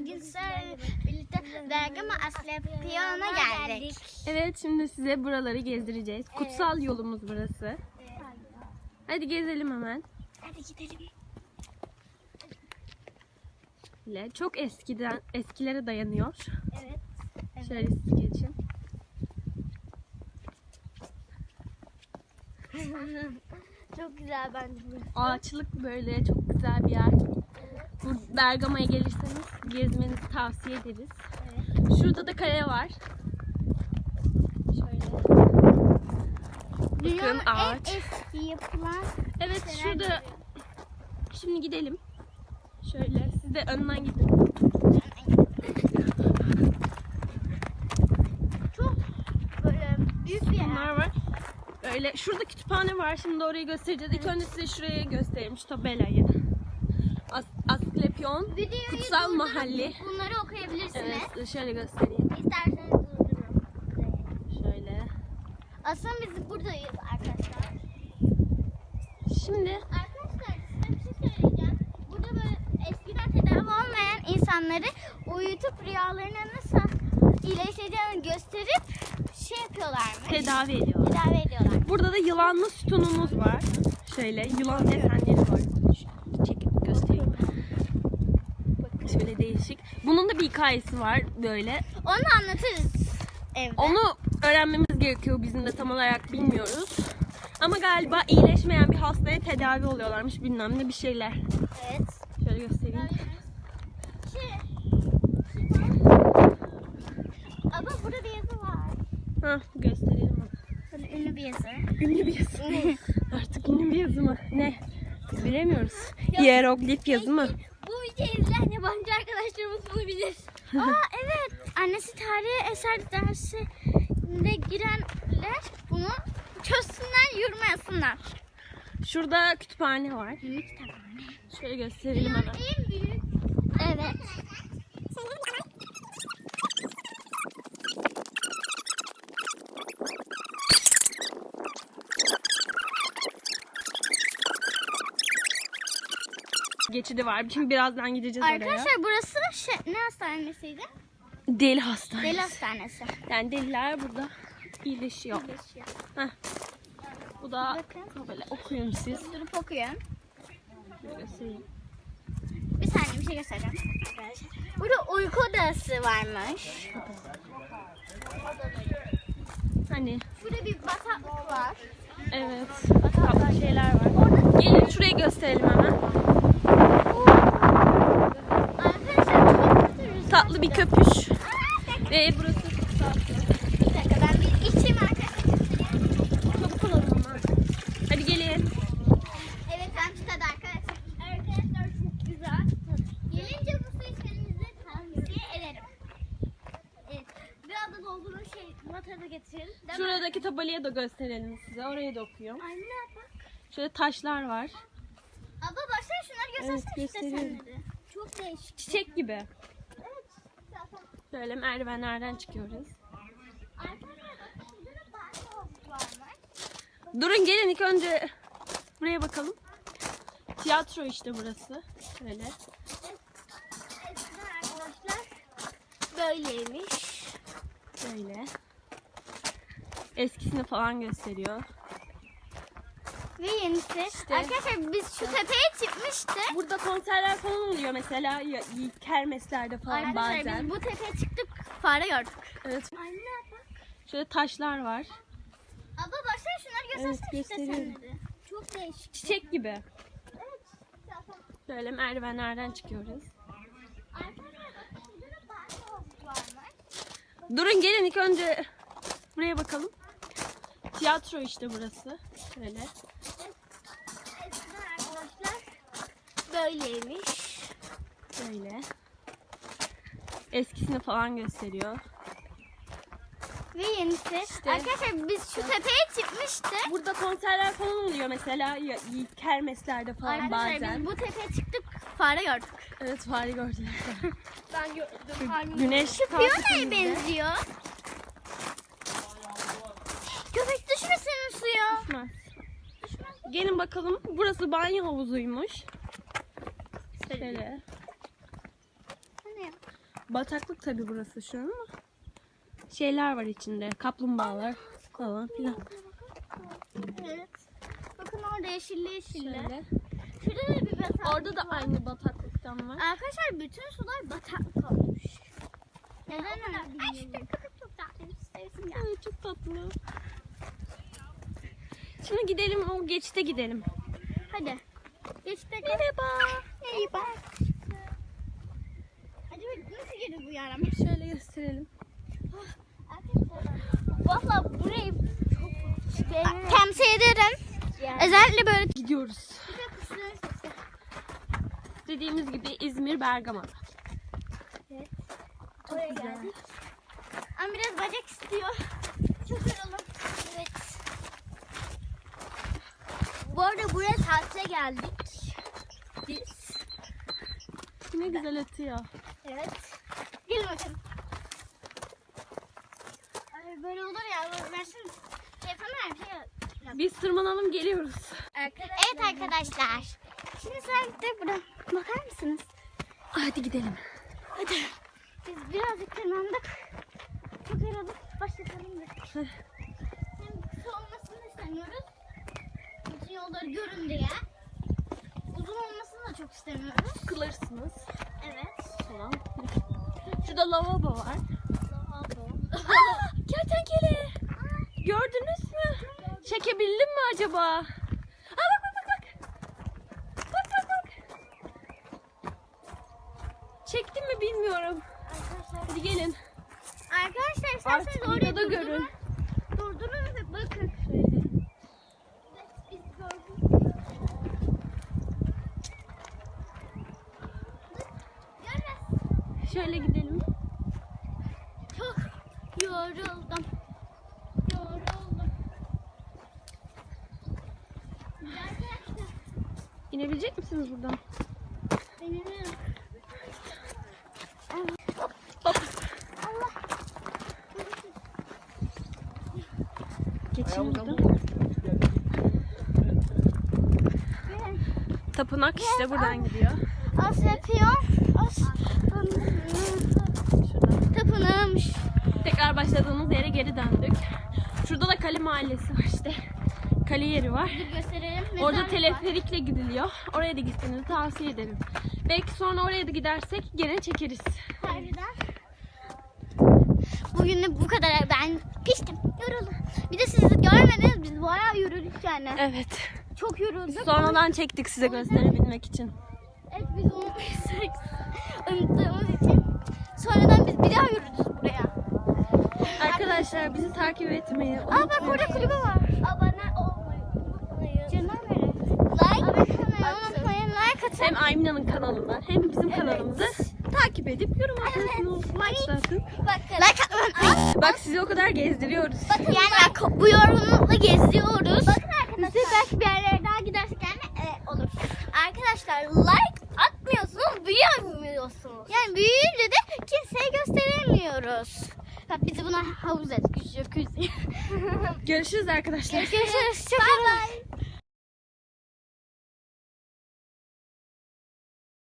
Bugün sizlerle birlikte Bergama Asclepios'a geldik. Evet şimdi size buraları gezdireceğiz. Kutsal yolumuz burası. Hadi gezelim hemen. Hadi gidelim. Böyle Çok eskiden eskilere dayanıyor. Evet. Şöyle siz geçin. Çok güzel bence burası. Ağaçlık böyle çok güzel bir yer. Bu Bergama'ya gelirseniz gezmenizi tavsiye ederiz. Evet. Şurada da kale var. Şöyle. Dünyanın en ağaç. eski yapılan Evet şurada görüyoruz. şimdi gidelim. Şöyle siz de önden gidin. çok böyle büyük bir yer. Var. Öyle şurada kütüphane var. Şimdi orayı göstereceğiz. İlk önce size şurayı göstereyim şu tabelayı. Asklepion Videoyu Kutsal durdurup Mahalli. Bunları okuyabilirsiniz. Evet şöyle göstereyim. İsterseniz durdurun. Şöyle. Aslında biz buradayız arkadaşlar. Şimdi Arkadaşlar size bir şey söyleyeceğim. Burada böyle eskiden tedavi olmayan insanları uyutup rüyalarına nasıl iyileşeceğini gösterip şey yapıyorlarmış. tedavi ediyor. tedavi ediyorlar. Burada da yılanlı sütunumuz var. Şöyle yılan desenleri var. Şöyle Çekip göstereyim. Bakın şöyle değişik. Bunun da bir hikayesi var böyle. Onu anlatırız evde. Onu öğrenmemiz gerekiyor. Bizim de tam olarak bilmiyoruz. Ama galiba iyileşmeyen bir hastaya tedavi oluyorlarmış bilmem ne bir şeyler. Evet. Şöyle göstereyim. Şey. Ama burada bir yazı var. Ha gösterelim. Böyle ünlü bir yazı. Ünlü bir yazı. Artık ünlü bir yazı mı? Ne? Bilemiyoruz. Hieroglif yazı mı? Bu videoyu izleyen yabancı arkadaşlarımız bunu bilir. Aa evet. Annesi tarihi eser dersinde girenler bunu çözsünler, yorumlasınlar. Şurada kütüphane var. Büyük kitabı. Şöyle gösterelim hemen. En büyük. Evet. Geçidi var. Şimdi birazdan gideceğiz oraya. Arkadaşlar burası şey, ne hastanesiydi? Deli hastanesi. Deli hastanesi. Yani deliler burada iyileşiyor. Heh. Bu da Bakın. böyle okuyun siz. Durup okuyun. Bir saniye bir şey göstereceğim. Burada uyku odası varmış. Hani Burada bir bataklık var. Evet tatlı şeyler var. Gelin şurayı gösterelim hemen. Tatlı bir köpüş. Ve burası kutsal. Bir dakika ben bir içeyim arkadaşlar. Çabuk olalım ama. Hadi gelin. Evet ben çıtadı arkadaşlar. Arkadaşlar çok güzel. Gelince bu su içmenizi tavsiye ederim. Evet. Biraz da doldurun matara da getirin. Değil? Şuradaki tabelaya da gösterelim size. Orayı da okuyun. Anne bak. Şöyle taşlar var. Abla baksana şunları göstersene Evet, işte gösteriyorum. senleri. Çok değişik. Çiçek gibi. Evet. Zaten. Şöyle merdivenlerden çıkıyoruz. Arkadaşlar bakın burada da banyo varmış. Durun gelin ilk önce buraya bakalım. Tiyatro işte burası. Şöyle. Eskiden arkadaşlar böyleymiş. Böyle. Eskisini falan gösteriyor. Ve yenisi. Arkadaşlar biz şu tepeye çıkmıştık. Burada konserler falan oluyor mesela kermeslerde falan Arkadaşlar bazen. biz bu tepeye çıktık fare gördük. Evet. Anne bak. Şöyle taşlar var. Abla baksana şunları Evet, göstersene işte gösteriyorum. senleri. Çok değişik. Çiçek gibi. Evet. Şöyle merdivenlerden çıkıyoruz. Arkadaşlar da varmış. Durun gelin ilk önce buraya bakalım. Tiyatro işte burası. Eskiden arkadaşlar böyleymiş. Böyle. Eskisini falan gösteriyor. Ve yenisi. Arkadaşlar biz şu tepeye çıkmıştık. Burada konserler falan oluyor mesela kermeslerde falan Arkadaşlar bazen. biz bu tepeye çıktık fare gördük. Evet fare gördüler. Ben gördüm. Güneş Şu piyanoya benziyor. Düşmez. Gelin bakalım. Burası banyo havuzuymuş. Şöyle. Hani Bataklık tabii burası şu an ama. Şeyler var içinde. Kaplumbağalar falan filan. Evet. Bakın orada yeşilli yeşilli. Şöyle. Şurada da bir bataklık Orada da aynı bataklıktan var. Arkadaşlar bütün sular bataklık olmuş. Neden öyle? Ay şu çok tatlıymış. Ay, çok tatlı. Şimdi gidelim o geçite gidelim. Hadi. Geçtik. Merhaba. Merhaba. Hadi bak nasıl girdi bu yaram? Şöyle gösterelim. Valla burayı çok beğenerek. Tavsiye ederim. Özellikle böyle Gidiyoruz. Dediğimiz gibi İzmir Bergama'da. Oraya güzel. geldik. Ama biraz bacak istiyor. Çok yoruldum. Evet. Bu arada buraya tatile geldik. Biz. Ne güzel ötüyor. Evet. Gelin bakalım. Ay böyle olur ya. Ben şimdi telefonu şey. Biz tırmanalım geliyoruz. Evet arkadaşlar. Şimdi sen de burada bakar mısınız? Hadi gidelim. Hadi. Biz birazcık tırmandık. Çok yorulduk. Başlatalım da. Hem kısa olmasını istemiyoruz. Bütün yolları görün diye. Uzun olmasını da çok istemiyoruz. Sıkılırsınız Evet. falan. Şurada lavabo var. Kertenkele. Gördünüz mü? Çekebildim mi acaba? Aa, bak bak bak bak. Bak bak bak. Çektim mi bilmiyorum. Arkadaşlar, Hadi gelin. arkadaşlar Artık isterseniz oraya videoda durdurun. görün. Durdurun ve bakın. Şöyle. Biz gördük. Görmez. Şöyle gidelim. Çok yoruldum. Yoruldum. Arkadaşlar İnebilecek misiniz buradan? benim Hop. Allah. Geçin buradan. Tapınak işte buradan gidiyor. as yapıyor. As. Tapınağımış. Tekrar başladığımız yere geri döndük. Şurada da kale mahallesi var işte. Kale yeri var. Bir gösterelim. Orada Mezarlık var. teleferikle gidiliyor. Oraya da gitmenizi tavsiye ederim. Belki sonra oraya da gidersek gene çekeriz. Harbiden. Bugün de bu kadar. Ben piştim. Yoruldum. Bir de siz görmediniz. Biz bayağı yürüdük yani. Evet. Çok yorulduk. Sonradan çektik size gösterebilmek için. Evet biz unutmuştuk. Unuttuğumuz için. Sonradan biz bir daha yürüdük buraya. Arkadaşlar bizi takip etmeyi Aa bak burada kulübe var. Abone Like atmayı unutmayın. Like atın. hem Aymina'nın kanalını hem bizim kanalımızı takip edip yorum atıyorsunuz. Like atın. Bakın. Like unutmayın. Bak sizi o kadar gezdiriyoruz. Bakın yani bak, bu yorumlukla geziyoruz. Bakın arkadaşlar. Size belki bir yerlere daha gidersek yani e, olur. Arkadaşlar like atmıyorsunuz, büyüyemiyorsunuz. Yani büyüyünce de kimseye gösteremiyoruz. Bak bizi buna havuz et. Görüşürüz arkadaşlar. Görüşürüz. Çok bye bye.